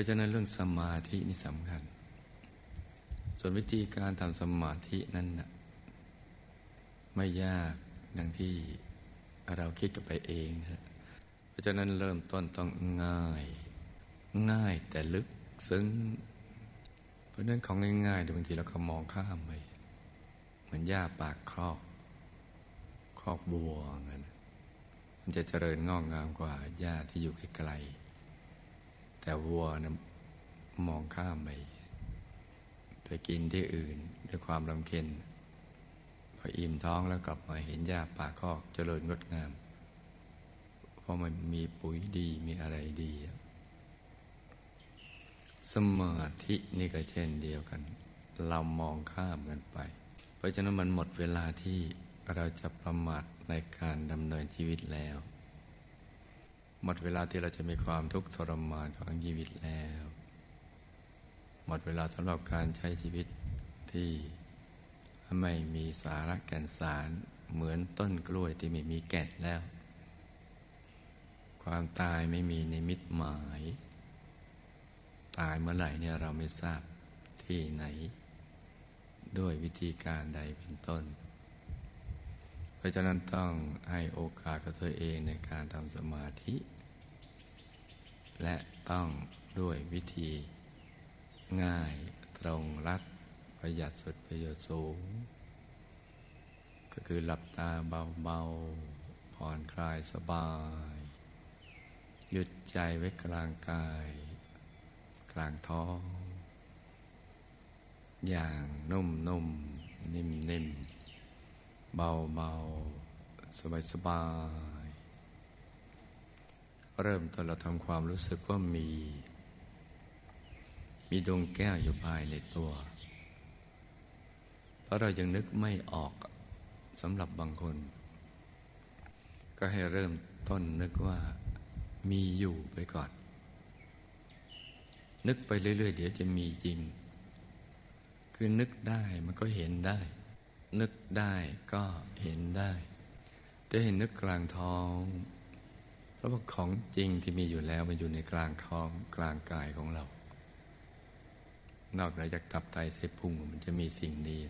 ราะฉะนั้นเรื่องสมาธินี่สำคัญ ส่วนวิธีการทำสมาธินั้นนะไม่ยากดังที่เราคิดกันไปเองนะเพราะฉะนั้นเริ่มต้นต้องง่าย ง่ายแต่ลึกซึ้ง เพราะนั้นของง่ายๆบางทีเราก็มองข้ามไป เหมือนหญ้าปากครอก ครอกบัวเงี้ยมันจะเจริญงอกงามกว่าหญ้าที่อยู่ไกลๆ แต่วัวนะมองข้ามไปไปกินที่อื่นด้วยความลำเค็ญพออิ่มท้องแล้วกลับมาเห็นหญ้าป่าคอกเจริญงดงาม เพราะมันมีปุ๋ยดีมีอะไรดี สมาธินี่ก็เช่นเดียวกัน เรามองข้ามกันไป เพราะฉะนั้นมันหมดเวลาที่เราจะประมาทในการดำเนินชีวิตแล้ว หมดเวลาที่เราจะมีความทุกข์ทรมานของชีวิตแล้ว หมดเวลาสำหรับการใช้ชีวิตที่ไม่มีสาระแก่นสารเหมือนต้นกล้วยที่ไม่มีแก่นแล้ว ความตายไม่มีในมิตหมาย ตายเมื่อไหร่เนี่ยเราไม่ทราบที่ไหน ด้วยวิธีการใดเป็นต้น เพราะฉะนั้นต้องให้โอกาสกับตัวเองในการทำสมาธิ และต้องด้วยวิธีง่ายตรงรัดประหยัดสุดประโยชน์สูง ก็คือหลับตาเบาๆ ผ่อนคลายสบาย หยุดใจไว้กลางกาย กลางท้อง อย่างนุ่มนุ่มนิ่มนิ่ม เบาเบาสบายสบาย เริ่มต้นเราทำความรู้สึกว่ามี มีดวงแก้วอยู่ภายในตัว เพราะเรายังนึกไม่ออกสำหรับบางคน ก็ให้เริ่มต้นนึกว่ามีอยู่ไปก่อน นึกไปเรื่อย ๆ เดี๋ยวจะมีจริง คือนึกได้มันก็เห็นได้ นึกได้ก็เห็นได้แต่เห็นนึกกลางท้องเพราะว่าของจริงที่มีอยู่แล้วมันอยู่ในกลางท้องกลางกายของเรา นอกจากตับไตเส้นพุงมันจะมีสิ่งนี้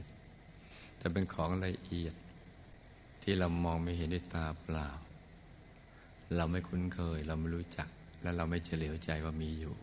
แต่เป็นของละเอียด ที่เรามองไม่เห็นด้วยตาเปล่า เราไม่คุ้นเคย เราไม่รู้จัก และเราไม่เฉลียวใจว่ามีอยู่